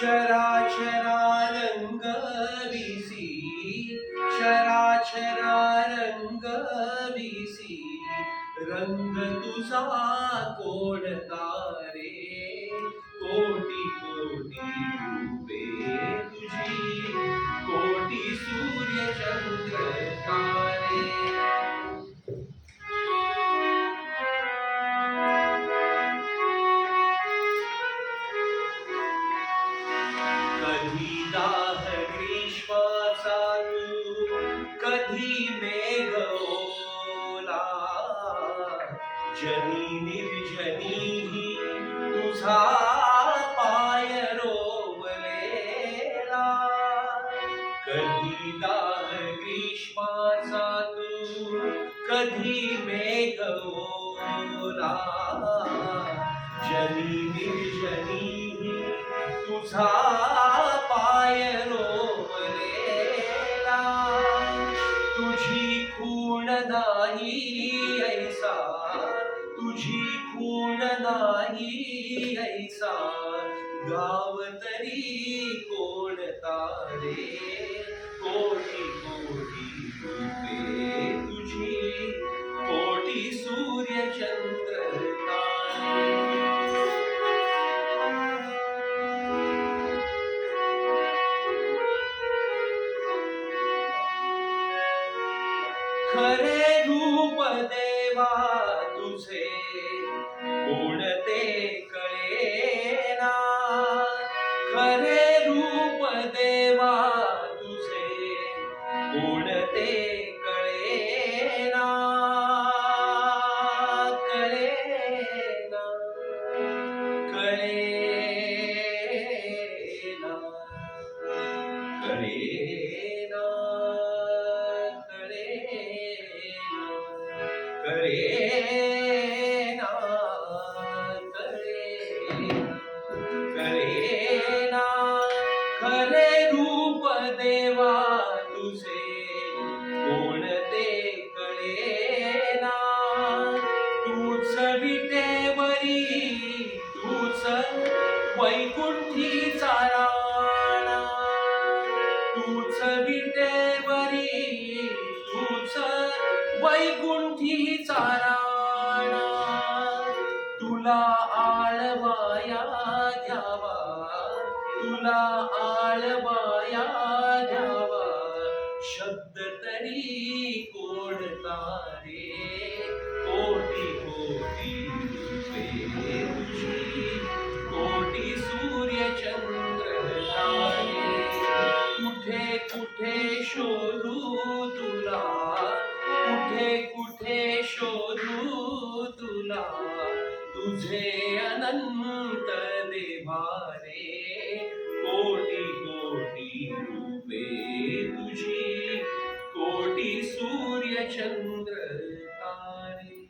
शराशरारंग विसी शराशरारंग विसी रंग तुझा कोणता कधी दाह ग्रीष्माचा कधी मेघ ओला. जनी निर्जनी ही तुझा पाय रोवलेला. कधी दाह ग्रीष्माचा तू कधी मेघ ओला. जनी निर्जनी ही तुझा पाय रोवलेला तुझी खूण नाही ऐसा तुझी खूण नाही ऐसा गाव तरी कोणता रे कोटी कोटी रूपे खरे रूप देवा तुझे उडते कळे ना खरे रूप देवा तुझे कोणते कळे ना कळे ना कळे ना कळे कळेना कळेना कळेना कळेना खरे रूप देवा तुझे कोणते कळेना तूच विटेवरी तूच वैकुंठी चाराणा. तूच विटेवरी तूच वैकुंठी चाराणा तुला आळवाया द्यावा तुला आळवाया द्यावा शब्द तरी कोणता रे कोटी कोटी कोटी सूर्य चंद्र कुठे कुठे शोधू तुला? कुठे कुठे शोधू तुला. तुझे अनंत देवारे कोटी कोटी रूपे तुझी. कोटी सूर्य चंद्र तारे.